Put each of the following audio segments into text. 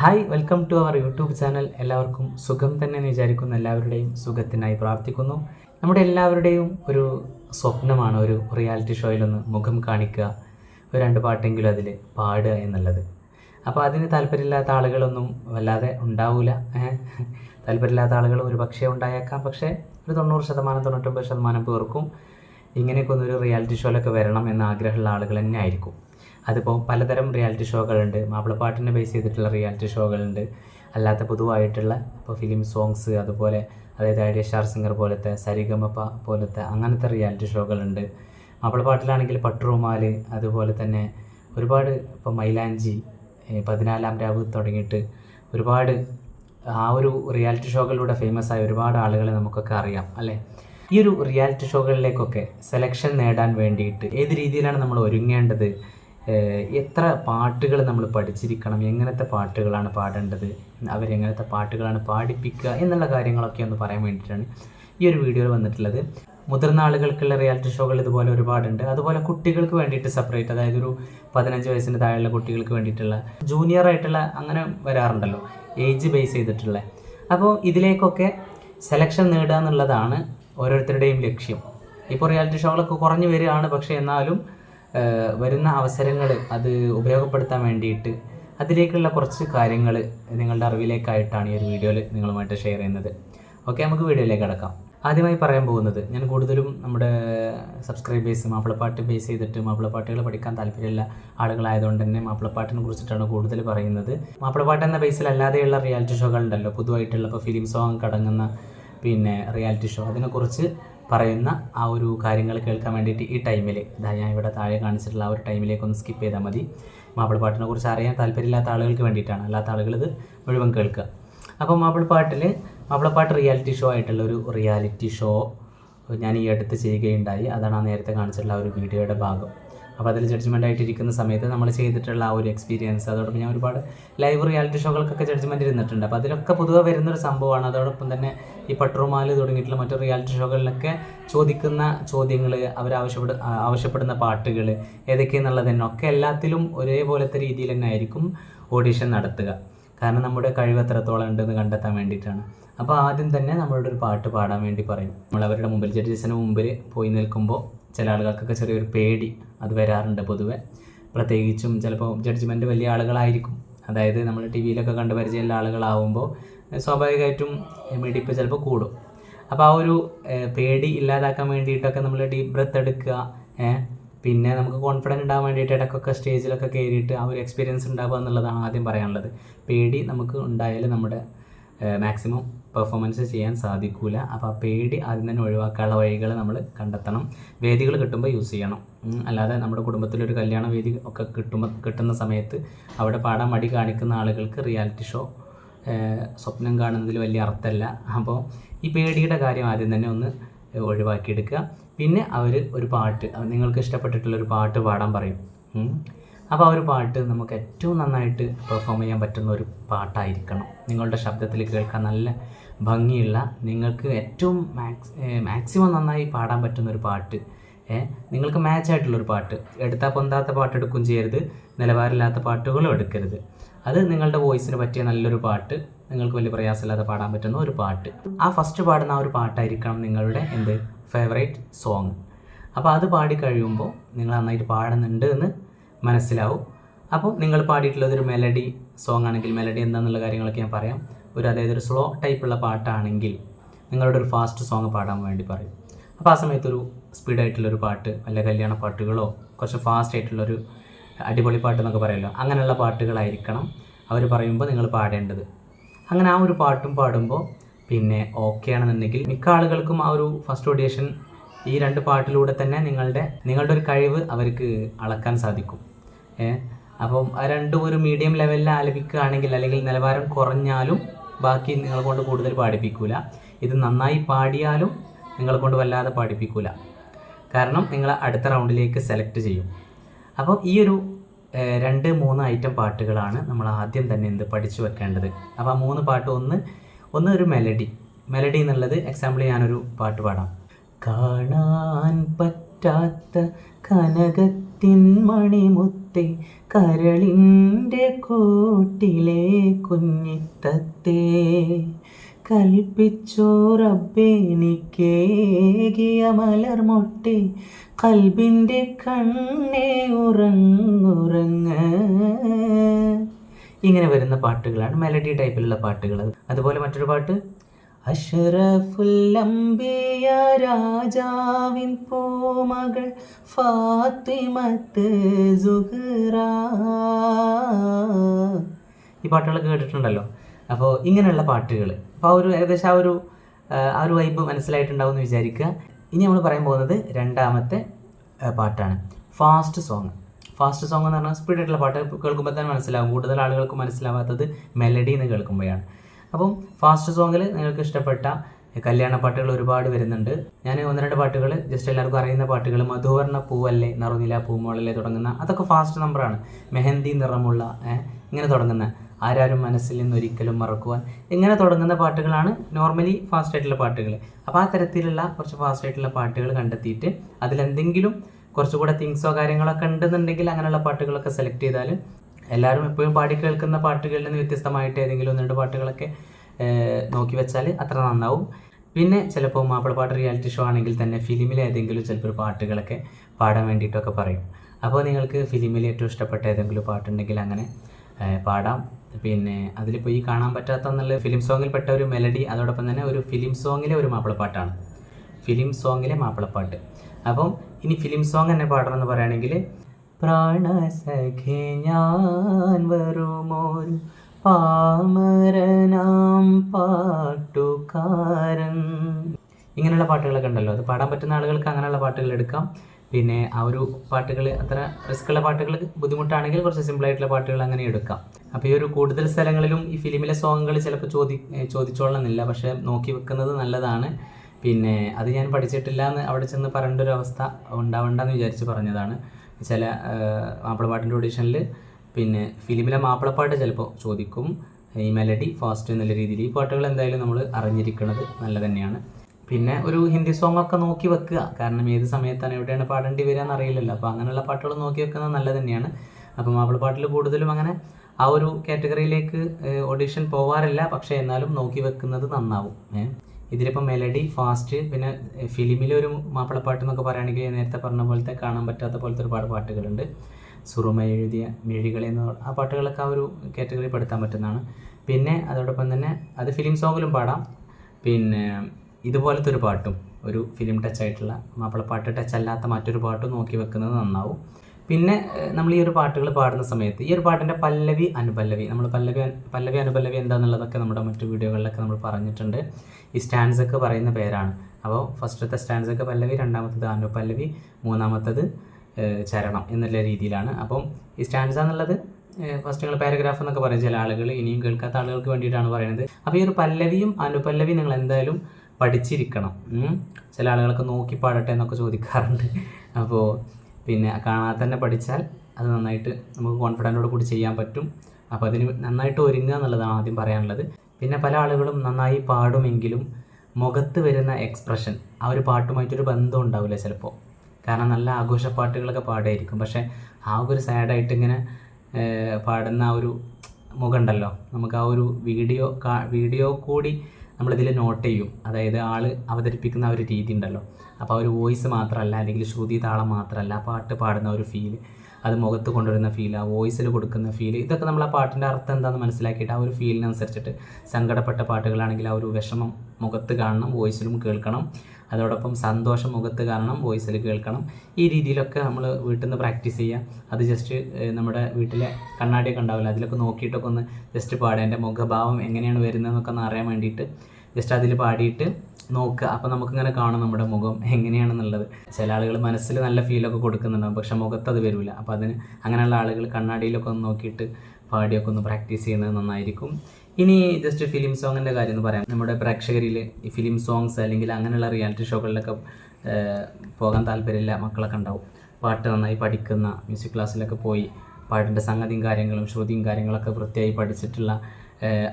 Hi welcome to our YouTube channel എല്ലാവർക്കും സുഖം തന്നെ എന്ന് വിചാരിക്കുന്ന. എല്ലാവരുടെയും സുഖത്തിനായി പ്രാർത്ഥിക്കുന്നു. നമ്മുടെ എല്ലാവരുടെയും ഒരു സ്വപ്നമാണ് ഒരു റിയാലിറ്റി ഷോയിലൊന്ന് മുഖം കാണിക്കുക. ഒരു രണ്ട് പാട്ടെങ്കിലും അതിൽ പാടുക എന്നുള്ളത്. അപ്പോൾ അതിന് താല്പര്യമില്ലാത്ത ആളുകളൊന്നും വല്ലാതെ ഉണ്ടാവില്ല താല്പര്യമില്ലാത്ത ആളുകൾ ഒരു പക്ഷേ ഉണ്ടായേക്കാം. പക്ഷേ ഒരു തൊണ്ണൂറ് ശതമാനം തൊണ്ണൂറ്റൊമ്പത് ശതമാനം പേർക്കും ഇങ്ങനെയൊക്കെ ഒന്നൊരു റിയാലിറ്റി ഷോയിലൊക്കെ വരണം എന്ന ആഗ്രഹമുള്ള ആളുകൾ തന്നെ ആയിരിക്കും. അതിപ്പോൾ പലതരം റിയാലിറ്റി ഷോകളുണ്ട് മാപ്പിളപ്പാട്ടിനെ ബേസ് ചെയ്തിട്ടുള്ള റിയാലിറ്റി ഷോകളുണ്ട് അല്ലാത്ത പൊതുവായിട്ടുള്ള ഇപ്പോൾ ഫിലിം സോങ്സ് അതുപോലെ അതായത് ഐഡിയ സ്റ്റാർ സിംഗർ പോലത്തെ സരിഗമപ്പ പോലത്തെ അങ്ങനത്തെ റിയാലിറ്റി ഷോകളുണ്ട് മാപ്പിളപ്പാട്ടിലാണെങ്കിൽ പട്ടുറുമാൽ അതുപോലെ തന്നെ ഒരുപാട് ഇപ്പോൾ മൈലാഞ്ചി പതിനാലാം രാവ് തുടങ്ങിയിട്ട് ഒരുപാട് ആ ഒരു റിയാലിറ്റി ഷോകളിലൂടെ ഫേമസ് ആയ ഒരുപാട് ആളുകളെ നമുക്കൊക്കെ അറിയാം അല്ലേ? ഈ ഒരു റിയാലിറ്റി ഷോകളിലേക്കൊക്കെ സെലക്ഷൻ നേടാൻ വേണ്ടിയിട്ട് ഏത് രീതിയിലാണ് നമ്മൾ ഒരുങ്ങേണ്ടത്? എത്ര പാട്ടുകൾ നമ്മൾ പഠിച്ചിരിക്കണം? എങ്ങനത്തെ പാട്ടുകളാണ് പാടേണ്ടത്? അവരെങ്ങനത്തെ പാട്ടുകളാണ് പാടിപ്പിക്കുക എന്നുള്ള കാര്യങ്ങളൊക്കെ ഒന്ന് പറയാൻ വേണ്ടിയിട്ടാണ് ഈ ഒരു വീഡിയോ വന്നിട്ടുള്ളത്. മുതിർന്ന ആളുകൾക്കുള്ള റിയാലിറ്റി ഷോകൾ ഇതുപോലെ ഒരുപാടുണ്ട്. അതുപോലെ കുട്ടികൾക്ക് വേണ്ടിയിട്ട് സെപ്പറേറ്റ് അതായത് ഒരു പതിനഞ്ച് വയസ്സിന് താഴെയുള്ള കുട്ടികൾക്ക് വേണ്ടിയിട്ടുള്ള ജൂനിയർ ആയിട്ടുള്ള അങ്ങനെ വരാറുണ്ടല്ലോ ഏജ് ബേസ് ചെയ്തിട്ടുള്ള. അപ്പോൾ ഇതിലേക്കൊക്കെ സെലക്ഷൻ നേടുക എന്നുള്ളതാണ് ഓരോരുത്തരുടെയും ലക്ഷ്യം. ഇപ്പോൾ റിയാലിറ്റി ഷോകളൊക്കെ കുറഞ്ഞു വരികയാണ്. പക്ഷേ എന്നാലും വരുന്ന അവസരങ്ങൾ അത് ഉപയോഗപ്പെടുത്താൻ വേണ്ടിയിട്ട് അതിലേക്കുള്ള കുറച്ച് കാര്യങ്ങൾ നിങ്ങളുടെ അറിവിലേക്കായിട്ടാണ് ഈ ഒരു വീഡിയോയിൽ നിങ്ങളുമായിട്ട് ഷെയർ ചെയ്യുന്നത്. ഓക്കെ നമുക്ക് വീഡിയോയിലേക്ക് കടക്കാം. ആദ്യമായി പറയാൻ പോകുന്നത് ഞാൻ കൂടുതലും നമ്മുടെ സബ്സ്ക്രൈബേഴ്സ് മാപ്പിളപ്പാട്ട് ബേസ് ചെയ്തിട്ട് മാപ്പിളപ്പാട്ടുകൾ പഠിക്കാൻ താല്പര്യമുള്ള ആളുകളായതുകൊണ്ട് തന്നെ മാപ്പിളപ്പാട്ടിനെ കുറിച്ചിട്ടാണ് കൂടുതൽ പറയുന്നത്. മാപ്പിളപ്പാട്ട് എന്ന ബേസിൽ അല്ലാതെയുള്ള റിയാലിറ്റി ഷോകൾ ഉണ്ടല്ലോ. പുതുതായിട്ടുള്ള ഇപ്പോൾ ഫിലിം സോങ് കടങ്ങുന്ന പിന്നെ റിയാലിറ്റി ഷോ അതിനെക്കുറിച്ച് പറയുന്ന ആ ഒരു കാര്യങ്ങൾ കേൾക്കാൻ വേണ്ടിയിട്ട് ഈ ടൈമിൽ ഇതാ ഞാൻ ഇവിടെ താഴെ കാണിച്ചിട്ടുള്ള ആ ഒരു ടൈമിലേക്ക് ഒന്ന് സ്കിപ്പ് ചെയ്താൽ മതി. മാപ്പിളപ്പാട്ടിനെ കുറിച്ച് അറിയാൻ താല്പര്യമില്ലാത്ത ആളുകൾക്ക് വേണ്ടിയിട്ടാണ്. അല്ലാത്ത ആളുകൾ ഇത് മുഴുവൻ കേൾക്കുക. അപ്പോൾ മാപ്പിളപ്പാട്ടിൽ മാപ്പിളപ്പാട്ട് റിയാലിറ്റി ഷോ ആയിട്ടുള്ള ഒരു റിയാലിറ്റി ഷോ ഞാൻ ഈ അടുത്ത് ചെയ്യുകയുണ്ടായി. അതാണ് ആ നേരത്തെ കാണിച്ചിട്ടുള്ള ആ ഒരു വീഡിയോയുടെ ഭാഗം. അപ്പോൾ അതിൽ ജഡ്ജ്മെന്റ് ആയിട്ടിരിക്കുന്ന സമയത്ത് നമ്മൾ ചെയ്തിട്ടുള്ള ആ ഒരു എക്സ്പീരിയൻസ് അതോടൊപ്പം ഞാൻ ഒരുപാട് ലൈവ് റിയാലിറ്റി ഷോകൾക്കൊക്കെ ജഡ്ജ്മെന്റ് ഇരുന്നിട്ടുണ്ട്. അപ്പോൾ അതിലൊക്കെ പൊതുവെ വരുന്നൊരു സംഭവമാണ്. അതോടൊപ്പം തന്നെ ഈ പട്രുമാൽ തുടങ്ങിയിട്ടുള്ള മറ്റു റിയാലിറ്റി ഷോകളിലൊക്കെ ചോദിക്കുന്ന ചോദ്യങ്ങൾ അവർ ആവശ്യപ്പെടു ആവശ്യപ്പെടുന്ന പാട്ടുകൾ ഏതൊക്കെയെന്നുള്ളത് തന്നെ ഒക്കെ എല്ലാത്തിലും ഒരേപോലത്തെ രീതിയിൽ തന്നെ ആയിരിക്കും ഓഡീഷൻ നടത്തുക. കാരണം നമ്മുടെ കഴിവ് എത്രത്തോളം ഉണ്ടെന്ന് കണ്ടെത്താൻ വേണ്ടിയിട്ടാണ്. അപ്പോൾ ആദ്യം തന്നെ നമ്മളോട് ഒരു പാട്ട് പാടാൻ വേണ്ടി പറയും. നമ്മൾ അവരുടെ മുമ്പിൽ ജഡ്ജസിന് മുമ്പിൽ പോയി നിൽക്കുമ്പോൾ ചില ആളുകൾക്കൊക്കെ ചെറിയൊരു പേടി അത് വരാറുണ്ട് പൊതുവെ. പ്രത്യേകിച്ചും ചിലപ്പോൾ ജഡ്ജ്മെന്റ് വലിയ ആളുകളായിരിക്കും. അതായത് നമ്മൾ ടി വിയിലൊക്കെ കണ്ട് പരിചയമുള്ള ആളുകളാവുമ്പോൾ സ്വാഭാവികമായിട്ടും മിടിപ്പ് ചിലപ്പോൾ കൂടും. അപ്പോൾ ആ ഒരു പേടി ഇല്ലാതാക്കാൻ വേണ്ടിയിട്ടൊക്കെ നമ്മൾ ഡീപ്പ് ബ്രത്ത് എടുക്കുക പിന്നെ നമുക്ക് കോൺഫിഡന്റ് ഉണ്ടാകാൻ വേണ്ടിയിട്ട് ഇടയ്ക്കൊക്കെ സ്റ്റേജിലൊക്കെ കയറിയിട്ട് ആ ഒരു എക്സ്പീരിയൻസ് ഉണ്ടാകുക എന്നുള്ളതാണ് ആദ്യം പറയാനുള്ളത്. പേടി നമുക്ക് ഉണ്ടായാൽ നമ്മുടെ മാക്സിമം പെർഫോമൻസ് ചെയ്യാൻ സാധിക്കില്ല അപ്പോൾ ആ പേടി ആദ്യം തന്നെ ഒഴിവാക്കാനുള്ള വഴികൾ നമ്മൾ കണ്ടെത്തണം. വേദികൾ കിട്ടുമ്പോൾ യൂസ് ചെയ്യണം. അല്ലാതെ നമ്മുടെ കുടുംബത്തിലൊരു കല്യാണ വേദി ഒക്കെ കിട്ടുമ്പോൾ കിട്ടുന്ന സമയത്ത് അവിടെ പാടാൻ മടി കാണിക്കുന്ന ആളുകൾക്ക് റിയാലിറ്റി ഷോ സ്വപ്നം കാണുന്നതിൽ വലിയ അർത്ഥമല്ല അപ്പോൾ ഈ പേടിയുടെ കാര്യം ആദ്യം തന്നെ ഒന്ന് ഒഴിവാക്കിയെടുക്കുക. പിന്നെ അവർ ഒരു പാട്ട് നിങ്ങൾക്ക് ഇഷ്ടപ്പെട്ടിട്ടുള്ള ഒരു പാട്ട് പാടാൻ പറയും. അപ്പോൾ ആ ഒരു പാട്ട് നമുക്ക് ഏറ്റവും നന്നായിട്ട് പെർഫോം ചെയ്യാൻ പറ്റുന്ന ഒരു പാട്ടായിരിക്കണം. നിങ്ങളുടെ ശബ്ദത്തിൽ കേൾക്കാൻ നല്ല ഭംഗിയുള്ള നിങ്ങൾക്ക് ഏറ്റവും മാക്സ് മാക്സിമം നന്നായി പാടാൻ പറ്റുന്ന ഒരു പാട്ട് നിങ്ങൾക്ക് മാച്ച് ആയിട്ടുള്ളൊരു പാട്ട്. എടുത്താൽ പൊന്താത്ത പാട്ട് എടുക്കുകയും ചെയ്യരുത്. നിലവാരമില്ലാത്ത പാട്ടുകളും എടുക്കരുത്. അത് നിങ്ങളുടെ വോയിസിന് പറ്റിയ നല്ലൊരു പാട്ട്. നിങ്ങൾക്ക് വലിയ പ്രയാസമില്ലാതെ പാടാൻ പറ്റുന്ന ഒരു പാട്ട്. ആ ഫസ്റ്റ് പാടുന്ന ആ ഒരു പാട്ടായിരിക്കണം നിങ്ങളുടെ എന്ത്? ഫേവറേറ്റ് സോങ് അപ്പോൾ അത് പാടി കഴിയുമ്പോൾ നിങ്ങൾ നന്നായിട്ട് പാടുന്നുണ്ട് എന്ന് മനസ്സിലാവും. അപ്പോൾ നിങ്ങൾ പാടിയിട്ടുള്ളത് ഒരു മെലഡി സോങ് ആണെങ്കിൽ മെലഡി എന്താണെന്നുള്ള കാര്യങ്ങളൊക്കെ ഞാൻ പറയാം. ഒരു അതായത് ഒരു സ്ലോ ടൈപ്പുള്ള പാട്ടാണെങ്കിൽ നിങ്ങളുടെ ഒരു ഫാസ്റ്റ് സോങ് പാടാൻ വേണ്ടി പറയും. അപ്പോൾ ആ സമയത്തൊരു സ്പീഡായിട്ടുള്ളൊരു പാട്ട് അല്ല കല്യാണ പാട്ടുകളോ കുറച്ച് ഫാസ്റ്റ് ആയിട്ടുള്ളൊരു അടിപൊളി പാട്ട് എന്നൊക്കെ പറയുമല്ലോ അങ്ങനെയുള്ള പാട്ടുകളായിരിക്കണം അവർ പറയുമ്പോൾ നിങ്ങൾ പാടേണ്ടത്. അങ്ങനെ ആ ഒരു പാട്ടും പാടുമ്പോൾ പിന്നെ ഓക്കെ ആണെന്നുണ്ടെങ്കിൽ മിക്ക ആളുകൾക്കും ആ ഒരു ഫസ്റ്റ് ഓഡിയേഷൻ ഈ രണ്ട് പാട്ടിലൂടെ തന്നെ നിങ്ങളുടെ നിങ്ങളുടെ ഒരു കഴിവ് അവർക്ക് അളക്കാൻ സാധിക്കും. ഏ? അപ്പം ആ രണ്ടും ഒരു മീഡിയം ലെവലിൽ ആലപിക്കുകയാണെങ്കിൽ അല്ലെങ്കിൽ നിലവാരം കുറഞ്ഞാലും ബാക്കി നിങ്ങളെ കൊണ്ട് കൂടുതൽ പാടിപ്പിക്കൂല. ഇത് നന്നായി പാടിയാലും നിങ്ങളെ കൊണ്ട് വല്ലാതെ പാടിപ്പിക്കൂല. കാരണം നിങ്ങൾ അടുത്ത റൗണ്ടിലേക്ക് സെലക്ട് ചെയ്യും. അപ്പോൾ ഈ ഒരു രണ്ട് മൂന്ന് ഐറ്റം പാട്ടുകളാണ് നമ്മൾ ആദ്യം തന്നെ എന്ത് പഠിച്ചു വെക്കേണ്ടത്. അപ്പോൾ ആ മൂന്ന് പാട്ട് ഒന്ന് ഒന്ന് ഒരു മെലഡി. മെലഡി എന്നുള്ളത് എക്സാമ്പിൾ ഞാനൊരു പാട്ട് പാടാം. കാണാൻ പറ്റാത്ത കനകത്തിൻ മണിമുത്തെ കരളിന്റെ കൂട്ടിലെ കുഞ്ഞിത്തത്തെ. കൽപ്പിച്ചോ റബ്ബേനിക്കേകിയ മലർമൊട്ടെ കൽബിന്റെ കണ്ണേ ഉറങ്ങുറങ്ങ. ഇങ്ങനെ വരുന്ന പാട്ടുകളാണ് മെലഡി ടൈപ്പിലുള്ള പാട്ടുകൾ. അതുപോലെ മറ്റൊരു പാട്ട്? അഷ്റഫുല്ലംബിയ രാജാവിൻ പോമകൾ ഫാത്തിമത്ത് ഈ പാട്ടുകൾ കേട്ടിട്ടുണ്ടല്ലോ. അപ്പോൾ ഇങ്ങനെയുള്ള പാട്ടുകൾ. അപ്പോൾ ആ ഒരു ഏകദേശം ആ ഒരു ആ, ഒരു വൈബ് മനസ്സിലായിട്ടുണ്ടാവും എന്ന് വിചാരിക്കുക. ഇനി നമ്മൾ പറയാൻ പോകുന്നത് രണ്ടാമത്തെ പാട്ടാണ്. ഫാസ്റ്റ് സോങ് ഫാസ്റ്റ് സോങ് എന്ന് പറഞ്ഞാൽ സ്പീഡ് ആയിട്ടുള്ള പാട്ട് കേൾക്കുമ്പോൾ തന്നെ മനസ്സിലാവും. കൂടുതൽ ആളുകൾക്ക് മനസ്സിലാവാത്തത് മെലഡി എന്ന് കേൾക്കുമ്പോഴാണ്. അപ്പം ഫാസ്റ്റ് സോങ്ങിൽ നിങ്ങൾക്ക് ഇഷ്ടപ്പെട്ട കല്യാണ പാട്ടുകൾ ഒരുപാട് വരുന്നുണ്ട്. ഞാൻ ഒന്ന് രണ്ട് പാട്ടുകൾ ജസ്റ്റ് എല്ലാവർക്കും അറിയുന്ന പാട്ടുകൾ മധുവർണ പൂവല്ലേ നറുനില പൂമോളല്ലേ തുടങ്ങുന്ന അതൊക്കെ ഫാസ്റ്റ് നമ്പറാണ് മെഹന്തി നിറമുള്ള ഇങ്ങനെ തുടങ്ങുന്ന. ആരാരും മനസ്സിൽ നിന്ന് ഒരിക്കലും മറക്കുവാൻ ഇങ്ങനെ തുടങ്ങുന്ന പാട്ടുകളാണ് നോർമലി ഫാസ്റ്റ് ആയിട്ടുള്ള പാട്ടുകൾ. അപ്പോൾ ആ തരത്തിലുള്ള കുറച്ച് ഫാസ്റ്റ് ആയിട്ടുള്ള പാട്ടുകൾ കണ്ടെത്തിയിട്ട് അതിലെന്തെങ്കിലും കുറച്ചുകൂടെ തിങ്സോ കാര്യങ്ങളൊക്കെ ഉണ്ടെന്നുണ്ടെങ്കിൽ അങ്ങനെയുള്ള പാട്ടുകളൊക്കെ സെലക്ട് ചെയ്താൽ എല്ലാവരും എപ്പോഴും പാടി കേൾക്കുന്ന പാട്ടുകളിൽ നിന്ന് വ്യത്യസ്തമായിട്ട് ഏതെങ്കിലും ഒന്ന് രണ്ട് പാട്ടുകളൊക്കെ നോക്കി വെച്ചാൽ അത്ര നന്നാവും. പിന്നെ ചിലപ്പോൾ മാപ്പിളപ്പാട്ട് റിയാലിറ്റി ഷോ ആണെങ്കിൽ തന്നെ ഫിലിമിലെ ഏതെങ്കിലും ചിലപ്പോൾ പാട്ടുകളൊക്കെ പാടാൻ വേണ്ടിയിട്ടൊക്കെ പറയും. അപ്പോൾ നിങ്ങൾക്ക് ഫിലിമിൽ ഏറ്റവും ഇഷ്ടപ്പെട്ട ഏതെങ്കിലും പാട്ടുണ്ടെങ്കിൽ അങ്ങനെ പാടാം. പിന്നെ അതിലിപ്പോൾ ഈ കാണാൻ പറ്റാത്ത എന്നുള്ള ഫിലിം സോങ്ങിൽപ്പെട്ട ഒരു മെലഡി അതോടൊപ്പം തന്നെ ഒരു ഫിലിം സോങ്ങിലെ ഒരു മാപ്പിളപ്പാട്ടാണ് ഫിലിം സോങ്ങിലെ മാപ്പിളപ്പാട്ട് അപ്പം ഇനി ഫിലിം സോങ് തന്നെ പാടണമെന്ന് പറയുകയാണെങ്കിൽ പ്രാണസഖി ഞാൻ വരുമോരു പാമരനാം പാട്ടുകാരൻ. ഇങ്ങനെയുള്ള പാട്ടുകളൊക്കെ ഉണ്ടല്ലോ. അത് പാടാൻ പറ്റുന്ന ആളുകൾക്ക് അങ്ങനെയുള്ള പാട്ടുകൾ എടുക്കാം. പിന്നെ ആ ഒരു പാട്ടുകൾ അത്ര റിസ്ക് ഉള്ള പാട്ടുകൾ ബുദ്ധിമുട്ടാണെങ്കിൽ കുറച്ച് സിമ്പിൾ ആയിട്ടുള്ള പാട്ടുകൾ അങ്ങനെ എടുക്കാം. അപ്പോൾ ഈ ഒരു കൂടുതൽ സ്ഥലങ്ങളിലും ഈ ഫിലിമിലെ സോങ്ങുകൾ ചിലപ്പോൾ ചോദി ചോദിച്ചോളണമെന്നില്ല. പക്ഷേ നോക്കി വെക്കുന്നത് നല്ലതാണ്. പിന്നെ അത് ഞാൻ പഠിച്ചിട്ടില്ല എന്ന് അവിടെ ചെന്ന് പറയേണ്ട ഒരു അവസ്ഥ ഉണ്ടാവണ്ടെന്ന് വിചാരിച്ച് പറഞ്ഞതാണ്. ചില മാപ്പിളപ്പാട്ടിന്റെ ഓഡീഷനിൽ പിന്നെ ഫിലിമിലെ മാപ്പിളപ്പാട്ട് ചിലപ്പോൾ ചോദിക്കും. ഈ മെലഡി ഫാസ്റ്റ് എന്നുള്ള രീതിയിൽ. ഈ പാട്ടുകൾ എന്തായാലും നമ്മൾ അറിഞ്ഞിരിക്കുന്നത് നല്ല തന്നെയാണ് പിന്നെ ഒരു ഹിന്ദി സോങ് ഒക്കെ നോക്കി വെക്കുക. കാരണം ഏത് സമയത്താണ് എവിടെയാണ് പാടേണ്ടി വരിക എന്നറിയില്ലല്ലോ അപ്പോൾ അങ്ങനെയുള്ള പാട്ടുകൾ നോക്കി വെക്കുന്നത് നല്ല തന്നെയാണ് അപ്പോൾ മാപ്പിളപ്പാട്ടിൽ കൂടുതലും അങ്ങനെ ആ ഒരു കാറ്റഗറിയിലേക്ക് ഓഡീഷൻ പോവാറില്ല. പക്ഷേ എന്നാലും നോക്കി വെക്കുന്നത് നന്നാവും. ഏ? ഇതിലിപ്പോൾ മെലഡി ഫാസ്റ്റ് പിന്നെ ഫിലിമിലെ ഒരു മാപ്പിളപ്പാട്ട് എന്നൊക്കെ പറയുകയാണെങ്കിൽ നേരത്തെ പറഞ്ഞ പോലത്തെ കാണാൻ പറ്റാത്ത പോലത്തെ ഒരുപാട് പാട്ടുകളുണ്ട്. സുറുമ എഴുതിയ മെഴികളി എന്ന് ആ പാട്ടുകളൊക്കെ ആ ഒരു കാറ്റഗറി പെടുത്താൻ പറ്റുന്നതാണ്. പിന്നെ അതോടൊപ്പം തന്നെ അത് ഫിലിം സോങ്ങിലും പാടാം. പിന്നെ ഇതുപോലത്തെ ഒരു പാട്ടും ഒരു ഫിലിം ടച്ച് ആയിട്ടുള്ള മാപ്പിളപ്പാട്ട് ടച്ച് അല്ലാത്ത മറ്റൊരു പാട്ടും നോക്കി വെക്കുന്നത് നന്നാവും. പിന്നെ നമ്മൾ ഈ ഒരു പാട്ടുകൾ പാടുന്ന സമയത്ത് ഈ ഒരു പാട്ടിന്റെ പല്ലവി അനുപല്ലവി നമ്മൾ പല്ലവി പല്ലവി അനുപല്ലവി എന്താണെന്നുള്ളതൊക്കെ നമ്മുടെ മറ്റു വീഡിയോകളിലൊക്കെ നമ്മൾ പറഞ്ഞിട്ടുണ്ട്. ഈ സ്റ്റാൻസ് ഒക്കെ പറയുന്ന പേരാണ്. അപ്പോൾ ഫസ്റ്റത്തെ സ്റ്റാൻസ് ഒക്കെ പല്ലവി രണ്ടാമത്തത് അനുപല്ലവി മൂന്നാമത്തത് ചരണം എന്നുള്ള രീതിയിലാണ്. അപ്പം ഈ സ്റ്റാൻസ എന്നുള്ളത് ഫസ്റ്റ് നിങ്ങൾ പാരഗ്രാഫ് എന്നൊക്കെ പറയും ചില ആളുകൾ ഇനിയും കേൾക്കാത്ത ആളുകൾക്ക് വേണ്ടിയിട്ടാണ് പറയുന്നത്. അപ്പോൾ ഈ ഒരു പല്ലവിയും അനുപല്ലവിയും നിങ്ങൾ എന്തായാലും പഠിച്ചിരിക്കണം. ചില ആളുകളൊക്കെ നോക്കി പാടട്ടെ എന്നൊക്കെ ചോദിക്കാറുണ്ട്. അപ്പോൾ പിന്നെ കാണാതെ തന്നെ പഠിച്ചാൽ അത് നന്നായിട്ട് നമുക്ക് കോൺഫിഡന്റോട് കൂടി ചെയ്യാൻ പറ്റും. അപ്പോൾ അതിന് നന്നായിട്ട് ഒരുങ്ങുക എന്നുള്ളതാണ് ആദ്യം പറയാനുള്ളത്. പിന്നെ പല ആളുകളും നന്നായി പാടുമെങ്കിലും മുഖത്ത് വരുന്ന എക്സ്പ്രഷൻ ആ ഒരു പാട്ടുമായിട്ടൊരു ബന്ധം ഉണ്ടാവില്ല ചിലപ്പോൾ കാരണം നല്ല ആഘോഷപ്പാട്ടുകളൊക്കെ പാടായിരിക്കും പക്ഷേ ആ ഒരു സാഡായിട്ട് ഇങ്ങനെ പാടുന്ന ആ ഒരു മുഖമുണ്ടല്ലോ നമുക്ക് ആ ഒരു വീഡിയോ വീഡിയോ കൂടി നമ്മളിതിൽ നോട്ട് ചെയ്യും. അതായത് ആൾ അവതരിപ്പിക്കുന്ന ഒരു രീതി ഉണ്ടല്ലോ. അപ്പോൾ ഒരു വോയിസ് മാത്രമല്ല അല്ലെങ്കിൽ ശ്രുതി താളം മാത്രമല്ല പാട്ട് പാടുന്ന ഒരു ഫീൽ അത് മുഖത്ത് കൊണ്ടുവരുന്ന ഫീൽ ആ വോയിസിൽ കൊടുക്കുന്ന ഫീൽ ഇതൊക്കെ നമ്മൾ ആ പാട്ടിന്റെ അർത്ഥം എന്താണെന്ന് മനസ്സിലാക്കിയിട്ട് ആ ഒരു ഫീലിനനുസരിച്ചിട്ട് സങ്കടപ്പെട്ട പാട്ടുകളാണെങ്കിൽ ആ ഒരു വിഷമം മുഖത്ത് കാണണം വോയിസിലും കേൾക്കണം. അതോടൊപ്പം സന്തോഷം മുഖത്ത് കാണണം വോയിസിൽ കേൾക്കണം. ഈ രീതിയിലൊക്കെ നമ്മൾ വീട്ടിൽ നിന്ന് പ്രാക്ടീസ് ചെയ്യുക അത് ജസ്റ്റ് നമ്മുടെ വീട്ടിലെ കണ്ണാടിയൊക്കെ ഉണ്ടാവില്ല? അതിലൊക്കെ നോക്കിയിട്ടൊക്കെ ഒന്ന് ജസ്റ്റ് പാടുക എന്റെ മുഖഭാവം എങ്ങനെയാണ് വരുന്നതെന്നൊക്കെ ഒന്ന് അറിയാൻ വേണ്ടിയിട്ട് ജസ്റ്റ് അതിൽ പാടിയിട്ട് നോക്കുക. അപ്പോൾ നമുക്കിങ്ങനെ കാണും നമ്മുടെ മുഖം എങ്ങനെയാണെന്നുള്ളത്. ചില ആളുകൾ മനസ്സിൽ നല്ല ഫീലൊക്കെ കൊടുക്കുന്നുണ്ടാവും. പക്ഷെ മുഖത്ത് അത് വരില്ല അപ്പോൾ അതിന് അങ്ങനെയുള്ള ആളുകൾ കണ്ണാടിയിലൊക്കെ ഒന്ന് നോക്കിയിട്ട് പാടിയൊക്കെ ഒന്ന് പ്രാക്ടീസ് ചെയ്യുന്നത് നന്നായിരിക്കും. ഇനി ജസ്റ്റ് ഫിലിം സോങ്ങിന്റെ കാര്യം എന്ന് പറയാം. നമ്മുടെ പ്രേക്ഷകരിൽ ഈ ഫിലിം സോങ്സ് അല്ലെങ്കിൽ അങ്ങനെയുള്ള റിയാലിറ്റി ഷോകളിലൊക്കെ പോകാൻ താല്പര്യമില്ല മക്കളൊക്കെ ഉണ്ടാവും. പാട്ട് നന്നായി പഠിക്കുന്ന മ്യൂസിക് ക്ലാസ്സിലൊക്കെ പോയി പാട്ടിന്റെ സംഗതിയും കാര്യങ്ങളും ശ്രുതിയും കാര്യങ്ങളൊക്കെ വൃത്തിയായി പഠിച്ചിട്ടുള്ള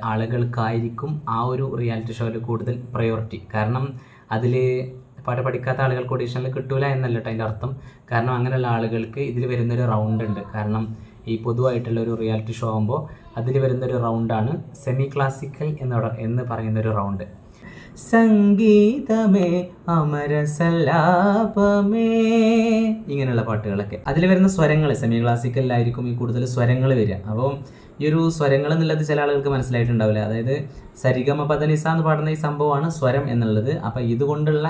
ആളുകൾക്കായിരിക്കും ആ ഒരു റിയാലിറ്റി ഷോയിൽ കൂടുതൽ പ്രയോറിറ്റി കാരണം അതിൽ പാട്ട് പഠിക്കാത്ത ആളുകൾക്ക് ഓഡീഷനിൽ കിട്ടൂല എന്നല്ല അതിന്റെ അർത്ഥം. കാരണം അങ്ങനെയുള്ള ആളുകൾക്ക് ഇതിൽ വരുന്നൊരു റൗണ്ട് ഉണ്ട്. കാരണം ഈ പൊതുവായിട്ടുള്ള ഒരു റിയാലിറ്റി ഷോ ആകുമ്പോൾ അതിൽ വരുന്നൊരു റൗണ്ടാണ് സെമി ക്ലാസിക്കൽ എന്ന് എന്ന് പറയുന്നൊരു റൗണ്ട് സംഗീതമേ അമരസല്ലാപമേ. ഇങ്ങനെയുള്ള പാട്ടുകളൊക്കെ. അതിൽ വരുന്ന സ്വരങ്ങൾ സെമി ക്ലാസിക്കലിലായിരിക്കും ഈ കൂടുതൽ സ്വരങ്ങൾ വരിക. അപ്പോൾ ഈ ഒരു സ്വരങ്ങൾ എന്നുള്ളത് ചില ആളുകൾക്ക് മനസ്സിലായിട്ടുണ്ടാവില്ല. അതായത് സരിഗമ പദനിസ എന്ന് പാടുന്ന ഈ സംഭവമാണ് സ്വരം എന്നുള്ളത്. അപ്പോൾ ഇതുകൊണ്ടുള്ള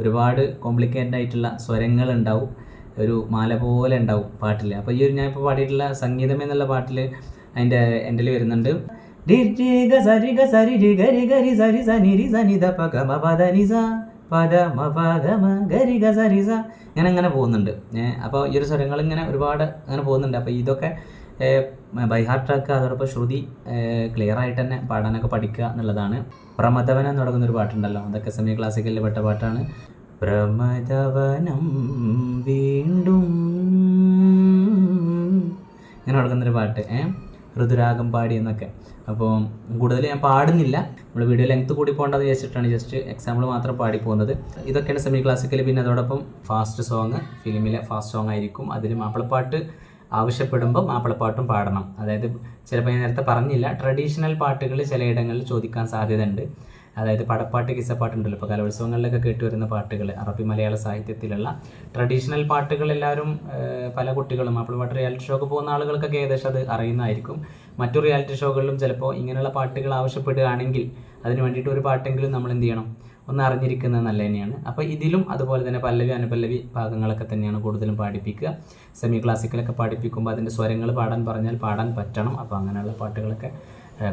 ഒരുപാട് കോംപ്ലിക്കേറ്റഡ് ആയിട്ടുള്ള സ്വരങ്ങൾ ഉണ്ടാവും. ഒരു മാല പോലെ ഉണ്ടാവും പാട്ടിൽ അപ്പോൾ ഈ ഒരു ഞാൻ ഇപ്പോൾ പാടിയിട്ടുള്ള സംഗീതം എന്നുള്ള പാട്ടിൽ അതിന്റെ എന്റെ വരുന്നുണ്ട്. ഞാൻ അങ്ങനെ പോകുന്നുണ്ട്. അപ്പോൾ ഈ ഒരു സ്വരങ്ങൾ ഇങ്ങനെ ഒരുപാട് അങ്ങനെ പോകുന്നുണ്ട്. അപ്പോൾ ഇതൊക്കെ ബൈ ഹാർട്ടാക്കുക അതോടൊപ്പം ശ്രുതി ക്ലിയർ ആയിട്ട് തന്നെ പാടാനൊക്കെ പഠിക്കുക എന്നുള്ളതാണ്. പ്രമദവനം എന്ന് തുടങ്ങുന്ന ഒരു പാട്ടുണ്ടല്ലോ അതൊക്കെ സെമി ക്ലാസിക്കലിൽ പെട്ട പാട്ടാണ്. പ്രമദവനം വീണ്ടും ഇങ്ങനെ തുടങ്ങുന്നൊരു പാട്ട് ഏഹ് ഋതുരാഗം പാടി എന്നൊക്കെ. അപ്പോൾ കൂടുതൽ ഞാൻ പാടുന്നില്ല. നമ്മൾ വീഡിയോ ലെങ്ത് കൂടി പോകേണ്ടത് വിചാരിച്ചിട്ടാണ് ജസ്റ്റ് എക്സാമ്പിൾ മാത്രം പാടി പോകുന്നത്. ഇതൊക്കെയാണ് സെമി ക്ലാസിക്കൽ പിന്നെ അതോടൊപ്പം ഫാസ്റ്റ് സോങ് ഫിലിമിലെ ഫാസ്റ്റ് സോങ് ആയിരിക്കും. അതിൽ മാപ്പിളപ്പാട്ട് ആവശ്യപ്പെടുമ്പോൾ മാപ്പിളപ്പാട്ടും പാടണം. അതായത് ചിലപ്പോൾ ഞാൻ നേരത്തെ പറഞ്ഞില്ല ട്രഡീഷണൽ പാട്ടുകൾ ചിലയിടങ്ങളിൽ ചോദിക്കാൻ സാധ്യതയുണ്ട്. അതായത് പടപ്പാട്ട് കിസപ്പാട്ടുണ്ടല്ലോ ഇപ്പോൾ കലോത്സവങ്ങളിലൊക്കെ കേട്ടുവരുന്ന പാട്ടുകൾ അറബി മലയാള സാഹിത്യത്തിലുള്ള ട്രഡീഷണൽ പാട്ടുകൾ എല്ലാവരും പല കുട്ടികളും മാപ്പിളപ്പാട്ട് റിയാലിറ്റി ഷോക്ക് പോകുന്ന ആളുകൾക്കൊക്കെ ഏകദേശം അത് അറിയുന്നതായിരിക്കും. മറ്റു റിയാലിറ്റി ഷോകളിലും ചിലപ്പോൾ ഇങ്ങനെയുള്ള പാട്ടുകൾ ആവശ്യപ്പെടുകയാണെങ്കിൽ അതിന് വേണ്ടിയിട്ട് ഒരു പാട്ടെങ്കിലും നമ്മൾ എന്ത് ചെയ്യണം? ഒന്ന് അറിഞ്ഞിരിക്കുന്നത് നല്ല തന്നെയാണ്. അപ്പോൾ ഇതിലും അതുപോലെ തന്നെ പല്ലവി അനുപല്ലവി ഭാഗങ്ങളൊക്കെ തന്നെയാണ് കൂടുതലും പാടിപ്പിക്കുക. സെമി ക്ലാസിക്കലൊക്കെ പാടിപ്പിക്കുമ്പോൾ അതിന്റെ സ്വരങ്ങൾ പാടാൻ പറഞ്ഞാൽ പാടാൻ പറ്റണം. അപ്പോൾ അങ്ങനെയുള്ള പാട്ടുകളൊക്കെ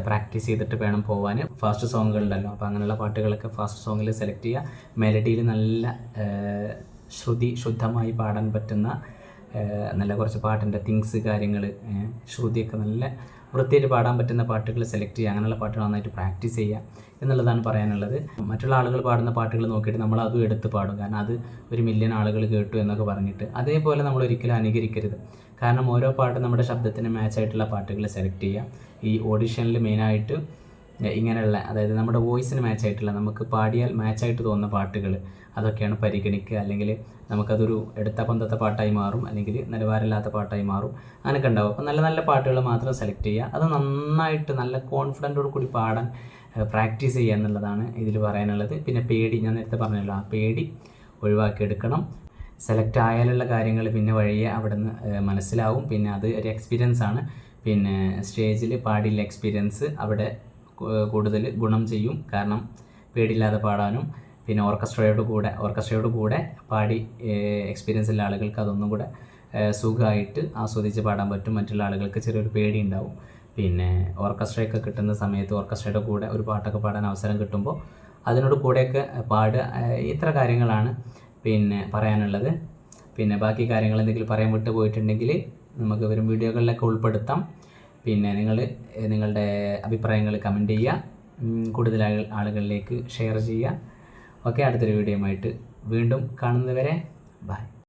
പ്രാക്ടീസ് ചെയ്തിട്ട് വേണം പോകാൻ ഫാസ്റ്റ് സോങ്ങുകളുണ്ടല്ലോ അപ്പോൾ അങ്ങനെയുള്ള പാട്ടുകളൊക്കെ ഫാസ്റ്റ് സോങ്ങിൽ സെലക്ട് ചെയ്യുക. മെലഡിയിൽ നല്ല ശ്രുതി ശുദ്ധമായി പാടാൻ പറ്റുന്ന നല്ല കുറച്ച് പാട്ടിന്റെ തിങ്സ് കാര്യങ്ങൾ ശ്രുതിയൊക്കെ നല്ല വൃത്തിയായിട്ട് പാടാൻ പറ്റുന്ന പാട്ടുകൾ സെലക്ട് ചെയ്യുക. അങ്ങനെയുള്ള പാട്ടുകൾ നന്നായിട്ട് പ്രാക്ടീസ് ചെയ്യുക എന്നുള്ളതാണ് പറയാനുള്ളത്. മറ്റുള്ള ആളുകൾ പാടുന്ന പാട്ടുകൾ നോക്കിയിട്ട് നമ്മൾ അതും എടുത്ത് പാടും. കാരണം അത് ഒരു മില്യൺ ആളുകൾ കേട്ടു എന്നൊക്കെ പറഞ്ഞിട്ട് അതേപോലെ നമ്മൾ ഒരിക്കലും അനുകരിക്കരുത്. കാരണം ഓരോ പാട്ടും നമ്മുടെ ശബ്ദത്തിന് മാച്ച് ആയിട്ടുള്ള പാട്ടുകൾ സെലക്ട് ചെയ്യുക. ഈ ഓഡിഷനിൽ മെയിനായിട്ട് ഇങ്ങനെയുള്ള അതായത് നമ്മുടെ വോയിസിന് മാച്ച് ആയിട്ടുള്ള നമുക്ക് പാടിയാൽ മാച്ചായിട്ട് തോന്നുന്ന പാട്ടുകൾ അതൊക്കെയാണ് പരിഗണിക്കുക. അല്ലെങ്കിൽ നമുക്കതൊരു എടുത്ത പന്തത്തെ പാട്ടായി മാറും അല്ലെങ്കിൽ നിലവാരമില്ലാത്ത പാട്ടായി മാറും. അങ്ങനെയൊക്കെ ഉണ്ടാവും. അപ്പോൾ നല്ല നല്ല പാട്ടുകൾ മാത്രം സെലക്ട് ചെയ്യുക. അത് നന്നായിട്ട് നല്ല കോൺഫിഡന്റോട് കൂടി പാടാൻ പ്രാക്ടീസ് ചെയ്യുക എന്നുള്ളതാണ് ഇതിൽ പറയാനുള്ളത്. പിന്നെ പേടി ഞാൻ നേരത്തെ പറഞ്ഞല്ലോ ആ പേടി ഒഴിവാക്കിയെടുക്കണം. സെലക്ട് ആയാലുള്ള കാര്യങ്ങൾ പിന്നെ വഴിയെ അവിടെ നിന്ന് മനസ്സിലാവും. പിന്നെ അത് ഒരു എക്സ്പീരിയൻസ് ആണ്. പിന്നെ സ്റ്റേജിൽ പാടിയുള്ള എക്സ്പീരിയൻസ് അവിടെ കൂടുതൽ ഗുണം ചെയ്യും. കാരണം പേടിയില്ലാതെ പാടാനും പിന്നെ ഓർക്കസ്ട്രയോട് കൂടെ ഓർക്കസ്ട്രയോട് കൂടെ പാടി എക്സ്പീരിയൻസ് ഉള്ള ആളുകൾക്ക് അതൊന്നും കൂടെ സുഖമായിട്ട് ആസ്വദിച്ച് പാടാൻ പറ്റും. മറ്റുള്ള ആളുകൾക്ക് ചെറിയൊരു പേടി ഉണ്ടാവും പിന്നെ ഓർക്കസ്ട്രയൊക്കെ കിട്ടുന്ന സമയത്ത് ഓർക്കസ്ട്രയുടെ കൂടെ ഒരു പാട്ടൊക്കെ പാടാൻ അവസരം കിട്ടുമ്പോൾ അതിനോട് കൂടെയൊക്കെ പാടുക ഇത്ര കാര്യങ്ങളാണ് പിന്നെ പറയാനുള്ളത്. പിന്നെ ബാക്കി കാര്യങ്ങൾ എന്തെങ്കിലും പറയാൻ വിട്ടു പോയിട്ടുണ്ടെങ്കിൽ നമുക്ക് വരും വീഡിയോകളിലൊക്കെ ഉൾപ്പെടുത്താം. പിന്നെ നിങ്ങൾ നിങ്ങളുടെ അഭിപ്രായങ്ങൾ കമന്റ് ചെയ്യുക. കൂടുതൽ ആളുകളിലേക്ക് ഷെയർ ചെയ്യുക. ഓക്കെ അടുത്തൊരു വീഡിയോയുമായിട്ട് വീണ്ടും കാണുന്നതുവരെ ബൈ.